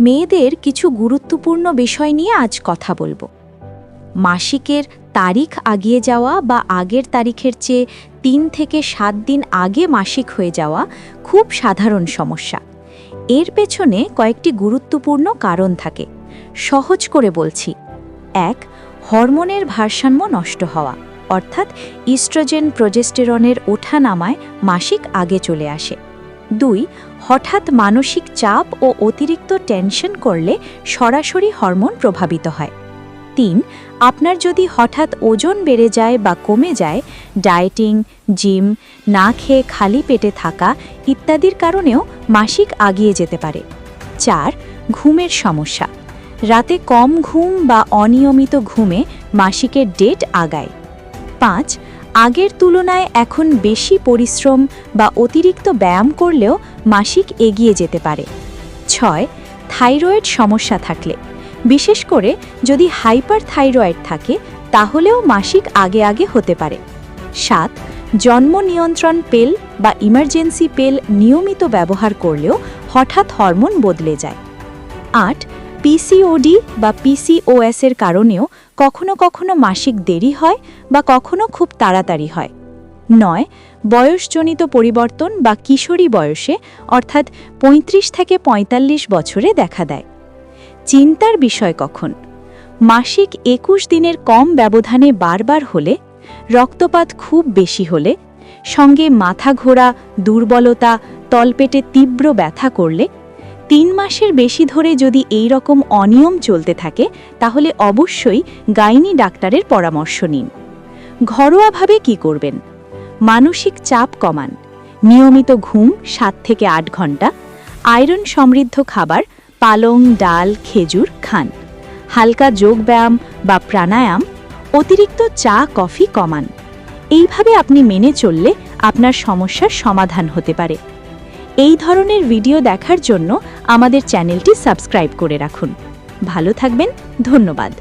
মেয়েদের কিছু গুরুত্বপূর্ণ বিষয় নিয়ে আজ কথা বলব। মাসিকের তারিখ আগিয়ে যাওয়া বা আগের তারিখের চেয়ে তিন থেকে সাত দিন আগে মাসিক হয়ে যাওয়া খুব সাধারণ সমস্যা। এর পেছনে কয়েকটি গুরুত্বপূর্ণ কারণ থাকে। সহজ করে বলছি। এক, হরমোনের ভারসাম্য নষ্ট হওয়া, অর্থাৎ ইস্ট্রোজেন প্রজেস্টেরনের ওঠানামায় মাসিক আগে চলে আসে। দুই, হঠাৎ মানসিক চাপ ও অতিরিক্ত টেনশন করলে সরাসরি হরমোন প্রভাবিত হয়। তিন, আপনার যদি হঠাৎ ওজন বেড়ে যায় বা কমে যায়, ডায়েটিং, জিম, না খেয়ে খালি পেটে থাকা ইত্যাদির কারণেও মাসিক আগিয়ে যেতে পারে। চার, ঘুমের সমস্যা। রাতে কম ঘুম বা অনিয়মিত ঘুমে মাসিকের ডেট আগায়। পাঁচ আগের তুলনায় এখন বেশি পরিশ্রম বা অতিরিক্ত ব্যায়াম করলেও মাসিক এগিয়ে যেতে পারে। ছয়, থাইরয়েড সমস্যা থাকলে। বিশেষ করে যদি হাইপার থাইরয়েড থাকে, তাহলেও মাসিক আগে আগে হতে পারে। সাত, জন্ম নিয়ন্ত্রণ পেল বা ইমার্জেন্সি পেল নিয়মিত ব্যবহার করলেও হঠাৎ হরমোন বদলে যায়। আট পিসিওডি বা পিসিওএস এর কারণেও কখনো কখনো মাসিক দেরি হয় বা কখনো খুব তাড়াতাড়ি হয়। নয়, বয়সজনিত পরিবর্তন বা কিশোরী বয়সে, অর্থাৎ ৩৫ থেকে ৪৫ বছরে দেখা দেয়। চিন্তার বিষয় কখন? মাসিক একুশ দিনের কম ব্যবধানে বারবার হলে, রক্তপাত খুব বেশি হলে, সঙ্গে মাথা ঘোরা, দুর্বলতা, তলপেটে তীব্র ব্যথা করলে তিন মাসের বেশি ধরে যদি এই রকম অনিয়ম চলতে থাকে, তাহলে অবশ্যই গাইনি ডাক্তারের পরামর্শ নিন। ঘরোয়াভাবে কি করবেন? মানসিক চাপ কমান, নিয়মিত ঘুম সাত থেকে আট ঘণ্টা, আয়রন সমৃদ্ধ খাবার, পালং, ডাল, খেজুর খান। হালকা যোগব্যায়াম বা প্রাণায়াম, অতিরিক্ত চা, কফি কমান। এইভাবে আপনি মেনে চললে আপনার সমস্যার সমাধান হতে পারে। এই ধরনের ভিডিও দেখার জন্য আমাদের চ্যানেলটি সাবস্ক্রাইব করে রাখুন। ভালো থাকবেন ধন্যবাদ।